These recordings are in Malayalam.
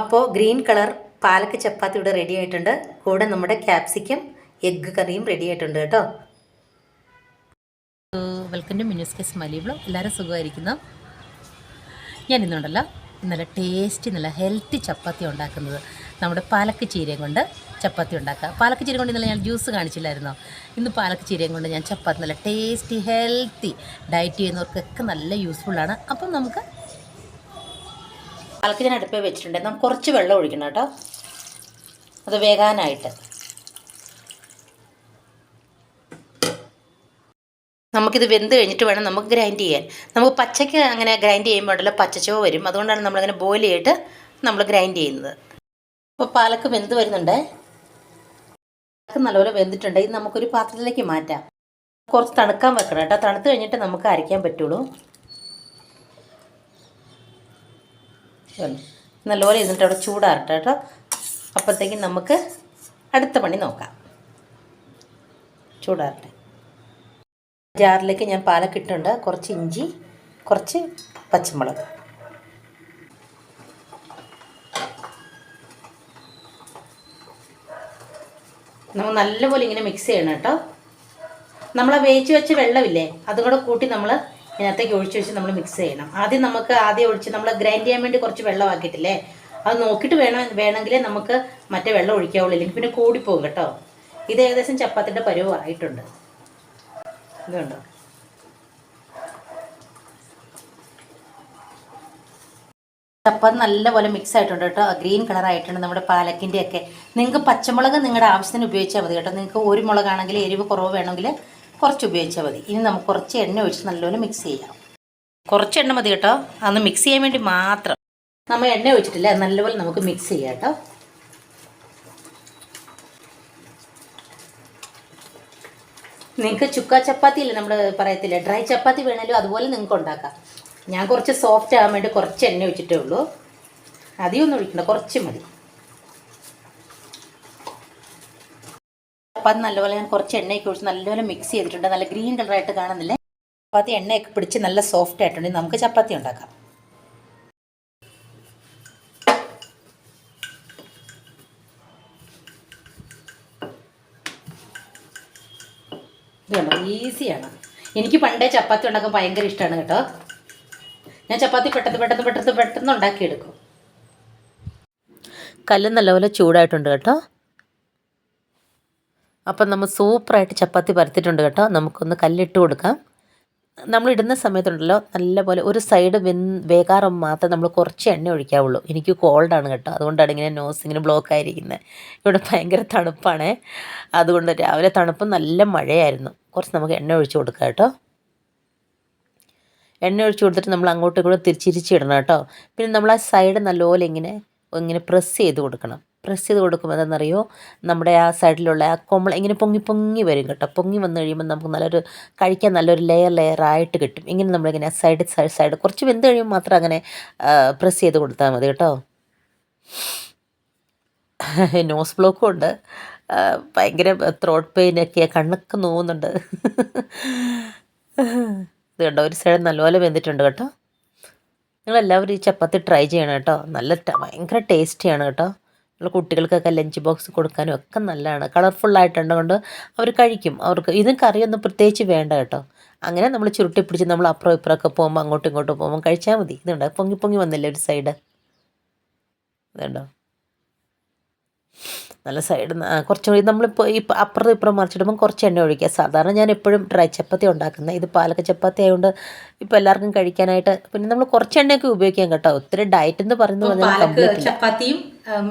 അപ്പോൾ ഗ്രീൻ കളർ പാലക്ക് ചപ്പാത്തി ഇവിടെ റെഡി ആയിട്ടുണ്ട്. കൂടെ നമ്മുടെ ക്യാപ്സിക്കം എഗ്ഗ് കറിയും റെഡി ആയിട്ടുണ്ട് കേട്ടോ. വെൽക്കം ടു മിനിസ് കെസ് മലീബ്ലോ എല്ലാവരും സുഖമായിരിക്കുന്നു? ഞാൻ ഇന്നുണ്ടല്ലോ നല്ല ടേസ്റ്റി നല്ല ഹെൽത്തി ചപ്പാത്തി ഉണ്ടാക്കുന്നത്. നമ്മുടെ പാലക്ക് ചീരയും കൊണ്ട് ചപ്പാത്തി ഉണ്ടാക്കുക പാലക്ക് ചീര കൊണ്ട് ഇന്നലെ ഞാൻ ജ്യൂസ് കാണിച്ചില്ലായിരുന്നോ? ഇന്ന് പാലക്ക് ചീരയും കൊണ്ട് ഞാൻ ചപ്പാത്തി നല്ല ടേസ്റ്റി ഹെൽത്തി ഡയറ്റ് ചെയ്യുന്നവർക്കൊക്കെ നല്ല യൂസ്ഫുള്ളാണ് അപ്പം നമുക്ക് പാലക്ക് ഞാൻ അടുപ്പേ വെച്ചിട്ടുണ്ട്. നമുക്ക് കുറച്ച് വെള്ളം ഒഴിക്കണം കേട്ടോ. അത് വേകാനായിട്ട്. നമുക്കിത് വെന്ത് കഴിഞ്ഞിട്ട് വേണം നമുക്ക് ഗ്രൈൻഡ് ചെയ്യാൻ. നമുക്ക് പച്ചയ്ക്ക് അങ്ങനെ ഗ്രൈൻഡ് ചെയ്യുമ്പോൾ ഉണ്ടല്ലോ പച്ചച്ചോ വരും. അതുകൊണ്ടാണ് നമ്മളങ്ങനെ ബോയിൽ ചെയ്തിട്ട് നമ്മൾ ഗ്രൈൻഡ് ചെയ്യുന്നത്. അപ്പോൾ പാലക്ക് വെന്ത് വരുന്നുണ്ട്. പാലക്ക് നല്ലപോലെ വെന്തിട്ടുണ്ട്. ഇത് നമുക്കൊരു പാത്രത്തിലേക്ക് മാറ്റാം. കുറച്ച് തണുക്കാൻ വെക്കണം കേട്ടോ. തണുത്ത് കഴിഞ്ഞിട്ട് നമുക്ക് അരയ്ക്കാൻ പറ്റുള്ളൂ. നല്ലപോലെ ഇരുന്നിട്ട് അവിടെ ചൂടാറട്ടെ കേട്ടോ. അപ്പോഴത്തേക്കും നമുക്ക് അടുത്ത പണി നോക്കാം. ചൂടാറട്ടെ. ജാറിലേക്ക് ഞാൻ പാലൊക്കെ ഇട്ടുണ്ട് കുറച്ച് ഇഞ്ചി കുറച്ച് പച്ചമുളക്. നമ്മൾ നല്ലപോലെ ഇങ്ങനെ മിക്സ് ചെയ്യണം കേട്ടോ. നമ്മളെ വേവിച്ച് വെച്ച വെള്ളമില്ലേ അതും കൂടെ കൂട്ടി നമ്മൾ ഇതിനകത്തേക്ക് ഒഴിച്ച് വെച്ച് നമ്മൾ മിക്സ് ചെയ്യണം. ആദ്യം നമുക്ക് ആദ്യം ഒഴിച്ച് നമ്മൾ ഗ്രൈൻഡ് ചെയ്യാൻ വേണ്ടി കുറച്ച് വെള്ളം ആക്കിയിട്ടില്ലേ അത് നോക്കിയിട്ട് വേണം വേണമെങ്കിൽ നമുക്ക് മറ്റേ വെള്ളം ഒഴിക്കാവുള്ളൂ. ഇല്ലെങ്കിൽ പിന്നെ കൂടിപ്പോകും കേട്ടോ. ഇത് ഏകദേശം ചപ്പാത്തിന്റെ പരുവ് ആയിട്ടുണ്ട് ഇതുണ്ടോ? ചപ്പാത്തി നല്ലപോലെ മിക്സ് ആയിട്ടുണ്ട് കേട്ടോ. ഗ്രീൻ കളർ ആയിട്ടുണ്ട് നമ്മുടെ പാലക്കിന്റെ ഒക്കെ നിങ്ങൾക്ക് പച്ചമുളക് നിങ്ങളുടെ ആവശ്യത്തിന് ഉപയോഗിച്ചാൽ മതി കേട്ടോ. നിങ്ങൾക്ക് ഒരു മുളകാണെങ്കിൽ എരിവ് കുറവ് വേണമെങ്കിൽ കുറച്ച് ഉപയോഗിച്ചാൽ മതി. ഇനി നമുക്ക് കുറച്ച് എണ്ണ ഒഴിച്ച് നല്ലപോലെ മിക്സ് ചെയ്യാം. കുറച്ച് എണ്ണ മതി കേട്ടോ. അന്ന് മിക്സ് ചെയ്യാൻ വേണ്ടി മാത്രം. നമ്മൾ എണ്ണ ഒഴിച്ചിട്ടില്ല. നല്ലപോലെ നമുക്ക് മിക്സ് ചെയ്യാം കേട്ടോ. നിങ്ങൾക്ക് ചുക്ക ചപ്പാത്തി ഇല്ല? നമ്മൾ പറയത്തില്ലേ? ഡ്രൈ ചപ്പാത്തി വേണമല്ലോ അതുപോലെ നിങ്ങൾക്ക് ഉണ്ടാക്കാം. ഞാൻ കുറച്ച് സോഫ്റ്റ് ആകാൻ വേണ്ടി കുറച്ച് എണ്ണ ഒഴിച്ചിട്ടേ ഉള്ളൂ. അധികമൊന്നും ഒഴിക്കണ്ട. കുറച്ച് മതി. ചപ്പാത്തി നല്ലപോലെ ഞാൻ കുറച്ച് എണ്ണയൊക്കെ ഒഴിച്ച് നല്ലപോലെ മിക്സ് ചെയ്തിട്ടുണ്ട്. നല്ല ഗ്രീൻ കളറായിട്ട് കാണുന്നില്ലേ? ചപ്പാത്തി എണ്ണയൊക്കെ പിടിച്ച് നല്ല സോഫ്റ്റ് ആയിട്ടുണ്ടെങ്കിൽ നമുക്ക് ചപ്പാത്തി ഉണ്ടാക്കാം. ഇതുണ്ടോ ഈസിയാണ് എനിക്ക് പണ്ടേ ചപ്പാത്തി ഉണ്ടാക്കാൻ ഭയങ്കര ഇഷ്ടമാണ് കേട്ടോ. ഞാൻ ചപ്പാത്തി പെട്ടെന്ന് പെട്ടെന്ന് പെട്ടെന്ന് പെട്ടെന്ന് ഉണ്ടാക്കിയെടുക്കും. കല്ല് നല്ലപോലെ ചൂടായിട്ടുണ്ട് കേട്ടോ. അപ്പം നമ്മൾ സൂപ്പറായിട്ട് ചപ്പാത്തി പരത്തിയിട്ടുണ്ട് കേട്ടോ. നമുക്കൊന്ന് കല്ലിട്ട് കൊടുക്കാം. നമ്മൾ ഇടുന്ന സമയത്തുണ്ടല്ലോ നല്ലപോലെ ഒരു സൈഡ് വെൻ വേകാറും മാത്രം നമ്മൾ കുറച്ച് എണ്ണ ഒഴിക്കാവുള്ളൂ. എനിക്ക് കോൾഡാണ് കേട്ടോ. അതുകൊണ്ടാണ് ഇങ്ങനെ നോസ് ഇങ്ങനെ ബ്ലോക്ക് ആയിരിക്കുന്നത് ഇവിടെ ഭയങ്കര തണുപ്പാണ്. അതുകൊണ്ട് രാവിലെ തണുപ്പ് നല്ല മഴയായിരുന്നു. കുറച്ച് നമുക്ക് എണ്ണ ഒഴിച്ച് കൊടുക്കാം കേട്ടോ. എണ്ണ ഒഴിച്ച് കൊടുത്തിട്ട് നമ്മൾ അങ്ങോട്ടും ഇങ്ങോട്ടും തിരിച്ചിരിച്ചിടണം കേട്ടോ. പിന്നെ നമ്മൾ ആ സൈഡ് നല്ലപോലെ ഇങ്ങനെ ഇങ്ങനെ പ്രസ് ചെയ്ത് കൊടുക്കണം. പ്രസ് ചെയ്ത് കൊടുക്കുമ്പോൾ എന്താണെന്നറിയോ? നമ്മുടെ ആ സൈഡിലുള്ള ആ കൊമ്മള ഇങ്ങനെ പൊങ്ങി പൊങ്ങി വരും കേട്ടോ. പൊങ്ങി വന്നു കഴിയുമ്പോൾ നമുക്ക് നല്ലൊരു കഴിക്കാൻ നല്ലൊരു ലെയർ ലെയർ ആയിട്ട് കിട്ടും. ഇങ്ങനെ നമ്മളിങ്ങനെ സൈഡ് സൈഡ് സൈഡ് കുറച്ച് വെന്ത് കഴിയുമ്പോൾ മാത്രം അങ്ങനെ പ്രസ് ചെയ്ത് കൊടുത്താൽ മതി കേട്ടോ. നോസ് ബ്ലോക്കും ഉണ്ട്. ഭയങ്കര ത്രോട്ട് പെയിനൊക്കെ കണ്ണൊക്കെ നോവുന്നുണ്ട്. ഇത് കണ്ടോ? ഒരു സൈഡ് നല്ലപോലെ വെന്തിട്ടുണ്ട് കേട്ടോ. നിങ്ങളെല്ലാവരും ഈ ചപ്പാത്തി ട്രൈ ചെയ്യണം കേട്ടോ. നല്ല ഭയങ്കര ടേസ്റ്റിയാണ് കേട്ടോ. നമ്മൾ കുട്ടികൾക്കൊക്കെ ലഞ്ച് ബോക്സ് കൊടുക്കാനും ഒക്കെ നല്ലതാണ്. കളർഫുള്ളായിട്ടുണ്ട് കൊണ്ട് അവർ കഴിക്കും. അവർക്ക് ഇതും കറിയൊന്നും പ്രത്യേകിച്ച് വേണ്ട കേട്ടോ. അങ്ങനെ നമ്മൾ ചുരുട്ടി പിടിച്ച് നമ്മൾ അപ്പുറം ഇപ്പുറമൊക്കെ പോകുമ്പോൾ അങ്ങോട്ടും ഇങ്ങോട്ടും പോകുമ്പോൾ കഴിച്ചാൽ മതി. ഇതുണ്ട് പൊങ്ങി പൊങ്ങി വന്നില്ലേ ഒരു സൈഡ് ഇതുണ്ടോ? നല്ല സൈഡ് കുറച്ചും കൂടി നമ്മളിപ്പോൾ ഈ അപ്പുറത്തും ഇപ്പുറം മറിച്ചിടുമ്പോൾ കുറച്ച് എണ്ണ ഒഴിക്കുക. സാധാരണ ഞാൻ എപ്പോഴും ഡ്രൈ ചപ്പാത്തി ഉണ്ടാക്കുന്നത് ഇത് പാലക്ക ചപ്പാത്തി ആയതുകൊണ്ട് ഇപ്പോൾ എല്ലാവർക്കും കഴിക്കാനായിട്ട് പിന്നെ നമ്മൾ കുറച്ച് എണ്ണയൊക്കെ ഉപയോഗിക്കാം കേട്ടോ. ഒത്തിരി ഡയറ്റ് എന്ന് പറയുന്നത് ചപ്പാത്തിയും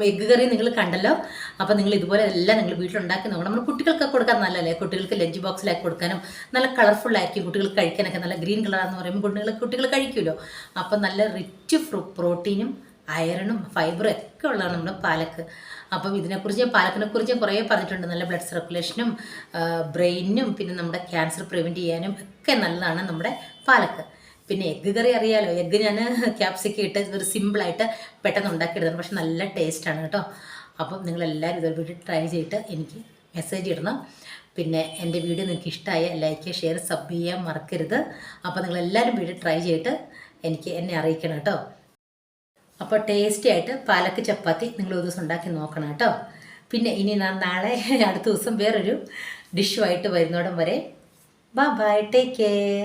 എഗ്ഗ് കറിയും നിങ്ങൾ കണ്ടല്ലോ. അപ്പോൾ നിങ്ങൾ ഇതുപോലെ എല്ലാം നിങ്ങൾ വീട്ടിലുണ്ടാക്കി നോക്കണം. നമ്മൾ കുട്ടികൾക്ക് കൊടുക്കാൻ നല്ലതല്ലേ? കുട്ടികൾക്ക് ലഞ്ച് ബോക്സിലാക്കി കൊടുക്കാനും നല്ല കളർഫുൾ ആയിരിക്കും കുട്ടികൾക്ക് കഴിക്കാനൊക്കെ. നല്ല ഗ്രീൻ കളറാന്ന് പറയുമ്പോൾ കുട്ടികൾ കുട്ടികൾ കഴിക്കുമല്ലോ അപ്പം നല്ല റിച്ച് പ്രോട്ടീനും അയണും ഫൈബറും ഒക്കെ ഉള്ളതാണ് നമ്മുടെ പാലക്ക്. അപ്പം ഇതിനെക്കുറിച്ച് പാലക്കിനെ കുറിച്ച് കുറേ പറഞ്ഞിട്ടുണ്ട്. നല്ല ബ്ലഡ് സർക്കുലേഷനും ബ്രെയിനും പിന്നെ നമ്മുടെ ക്യാൻസർ പ്രിവെന്റ് ചെയ്യാനും ഒക്കെ നല്ലതാണ് നമ്മുടെ പാലക്ക്. പിന്നെ എഗ്ഗ് കറി അറിയാലോ? എഗ്ഗ് ഞാൻ ക്യാപ്സിക്ക ഇട്ട് ഒരു സിമ്പിളായിട്ട് പെട്ടെന്ന് ഉണ്ടാക്കിയെടുത്തതാണ്. പക്ഷെ നല്ല ടേസ്റ്റാണ് കേട്ടോ. അപ്പം നിങ്ങളെല്ലാവരും ഇതൊരു വീട്ടിൽ ട്രൈ ചെയ്തിട്ട് എനിക്ക് മെസ്സേജ് ഇടണം. പിന്നെ എന്റെ വീഡിയോ നിങ്ങൾക്ക് ഇഷ്ടമായ ലൈക്ക് ഷെയർ സബ് ചെയ്യാൻ മറക്കരുത്. അപ്പോൾ നിങ്ങളെല്ലാവരും വീഡിയോ ട്രൈ ചെയ്തിട്ട് എനിക്ക് എന്നെ അറിയിക്കണം കേട്ടോ. അപ്പോൾ ടേസ്റ്റി ആയിട്ട് പാലക്ക് ചപ്പാത്തി നിങ്ങൾ ഒരു ദിവസം ഉണ്ടാക്കി നോക്കണം കേട്ടോ. പിന്നെ ഇനി ഞാൻ നാളെ അടുത്ത ദിവസം വേറൊരു ഡിഷുമായിട്ട് വരുന്നോടം വരെ. Bye bye take care